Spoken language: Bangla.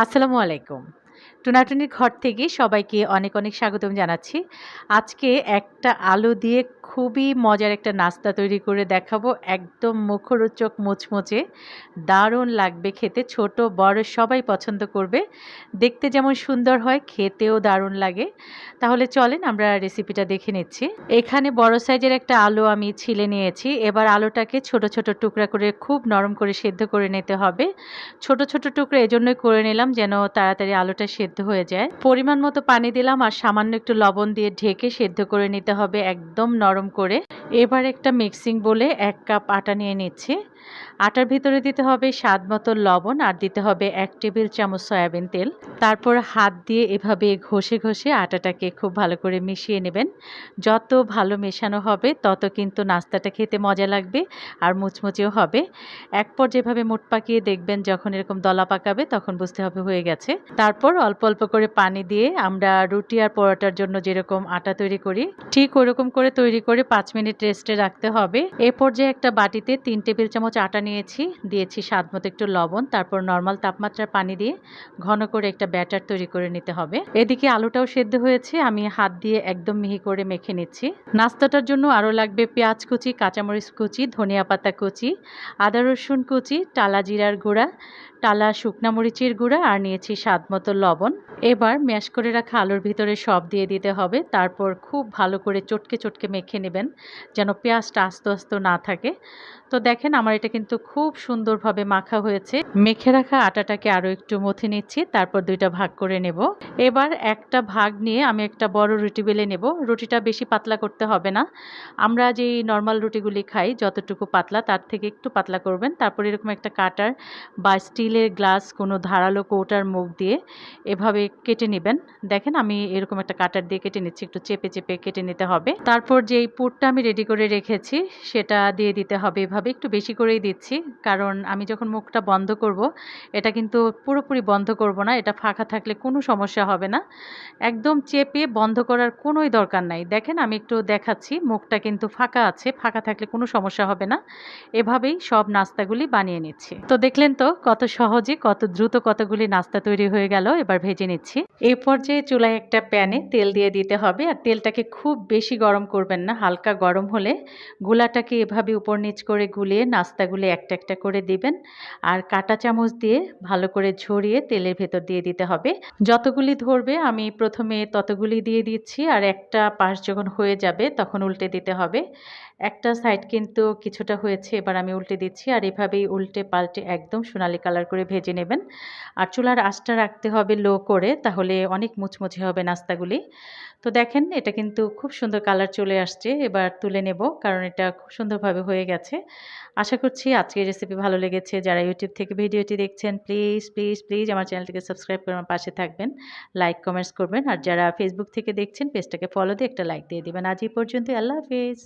আসসালামু আলাইকুম। টুনাটুনির ঘর থেকে সবাইকে অনেক অনেক স্বাগতম জানাচ্ছি। আজকে একটা আলু দিয়ে খুবই মজার একটা নাস্তা তৈরি করে দেখাবো। একদম মুখরোচক মুচমুচে। দারুণ লাগবে খেতে। ছোট, বড় সবাই পছন্দ করবে। দেখতে যেমন সুন্দর হয়, খেতেও দারুণ লাগে। তাহলে চলেন আমরা রেসিপিটা দেখে নিচ্ছি। এখানে বড় সাইজের একটা আলু আমি ছিলে নিয়েছি। এবার আলুটাকে ছোট ছোট টুকরা করে খুব নরম করে সেদ্ধ করে নিতে হবে। ছোট ছোট টুকরো এজন্যই করে নিলাম যেন তাড়াতাড়ি আলুটা সেদ্ধ হয়ে যায়। পরিমাণ মতো পানি দিলাম আর সামান্য একটু লবণ দিয়ে ঢেকে সেদ্ধ করে নিতে হবে। একদম নরম করে। এবার একটা মিক্সিং বলে এক কাপ আটা নিয়ে নিচ্ছি। আটার ভিতরে দিতে হবে স্বাদ মতো লবণ আর দিতে হবে এক টেবিল চামচ সয়াবিন তেল। তারপর হাত দিয়ে এভাবে ঘষে ঘষে আটাটাকে খুব ভালো করে মিশিয়ে নেবেন। যত ভালো মেশানো হবে, তত কিন্তু নাস্তাটা খেতে মজা লাগবে আর মুচমুচেও হবে। এক পর যেভাবে মুট পাকিয়ে দেখবেন যখন এরকম দলা পাকাবে, তখন বুঝতে হবে হয়ে গেছে। তারপর অল্প অল্প করে পানি দিয়ে আমরা রুটি আর পরোটার জন্য যেরকম আটা তৈরি করি, ঠিক ওরকম করে তৈরি করে পাঁচ মিনিট রেস্টে রাখতে হবে। এ পর্যায়ে একটা বাটিতে তিন টেবিল চামচ আটা নিয়েছি, দিয়েছি স্বাদ মতো একটু লবণ, তারপর নর্মাল তাপমাত্রার পানি দিয়ে ঘন করে একটা ব্যাটার তৈরি করে নিতে হবে। এদিকে আলুটাও সেদ্ধ হয়েছে, আমি হাত দিয়ে একদম মিহি করে মেখে নিচ্ছি। নাস্তাটার জন্য আরও লাগবে পেঁয়াজ কুচি, কাঁচামরিচ কুচি, ধনিয়া পাতা কুচি, আদা রসুন কুচি, টালা জিরার গুঁড়া টালা শুকনা মরিচের গুঁড়া আর নিয়েছি স্বাদ মতো লবণ। এবার ম্যাশ করে রাখা আলুর ভিতরে সব দিয়ে দিতে হবে। তারপর খুব ভালো করে চটকে চটকে মেখে নেবেন, যেন পেঁয়াজটা আস্তে আস্তে না থাকে। তো দেখেন আমার এটা কিন্তু খুব সুন্দরভাবে মাখা হয়েছে। মেখে রাখা আটাটাকে আরও একটু মথে নিচ্ছি, তারপর দুইটা ভাগ করে নেব। এবার একটা ভাগ নিয়ে আমি একটা বড় রুটি বেলে নেব। রুটিটা বেশি পাতলা করতে হবে না। আমরা যেই নর্মাল রুটিগুলি খাই, যতটুকু পাতলা, তার থেকে একটু পাতলা করবেন। তারপর এরকম একটা কাটার বা স্টিলের গ্লাস, কোনো ধারালো কৌটার মুখ দিয়ে এভাবে কেটে নেবেন। দেখেন, আমি এরকম একটা কাটার দিয়ে কেটে নিচ্ছি, একটু চেপে চেপে কেটে নিতে হবে। তারপর যেই পুরটা আমি রেডি করে রেখেছি, সেটা দিয়ে দিতে হবে এভাবে। একটু বেশি করেই দিচ্ছি, কারণ আমি যখন মুখটা বন্ধ করব, এটা কিন্তু পুরোপুরি বন্ধ করব না, এটা ফাঁকা থাকলে কোনো সমস্যা হবে না। একদম চেপে বন্ধ করার কোনোই দরকার নাই। দেখেন, আমি একটু দেখাচ্ছি, মুখটা কিন্তু ফাঁকা আছে, ফাঁকা থাকলে কোনো সমস্যা হবে না। এভাবেই সব নাস্তাগুলি বানিয়ে নিচ্ছি। তো দেখলেন তো, কত সহজে কত দ্রুত কতগুলি নাস্তা তৈরি হয়ে গেল এবার ভেজে নিচ্ছি। এই পর্যায়ে চুলায় একটা প্যানে তেল দিয়ে দিতে হবে আর তেলটাকে খুব বেশি গরম করবেন না, হালকা গরম হলে গুলাটাকে এভাবে উপর নিচ করে গুলিয়ে নাস্তাগুলি একটা একটা করে দিবেন। আর কাটা চামচ দিয়ে ভালো করে ঝরিয়ে তেলের ভেতর দিয়ে দিতে হবে। যতগুলি ধরবে আমি প্রথমে ততগুলি দিয়ে দিচ্ছি আর একটা পাশ যখন হয়ে যাবে তখন উল্টে দিতে হবে। একটা সাইড কিন্তু কিছুটা হয়েছে এবার আমি উল্টে দিচ্ছি আর এভাবেই উল্টে পাল্টে একদম সোনালি কালার করে ভেজে নেবেন। আর চুলার আঁচটা রাখতে হবে লো করে তাহলে অনেক মুচমুচে হবে নাস্তাগুলি। তো দেখেন, এটা কিন্তু খুব সুন্দর কালার চলে আসছে। এবার তুলে নেব, কারণ এটা খুব সুন্দরভাবে হয়ে গেছে। আশা করছি আজকের রেসিপি ভালো লেগেছে। যারা ইউটিউব থেকে ভিডিওটি দেখছেন প্লিজ প্লিজ প্লিজ আমার চ্যানেলটিকে সাবস্ক্রাইব করে আমার পাশে থাকবেন। লাইক কমেন্টস করবেন। আর যারা ফেসবুক থেকে দেখছেন পেজটাকে ফলো দিয়ে একটা লাইক দিয়ে দেবেন। আজ এই পর্যন্ত আল্লাহ হাফিজ।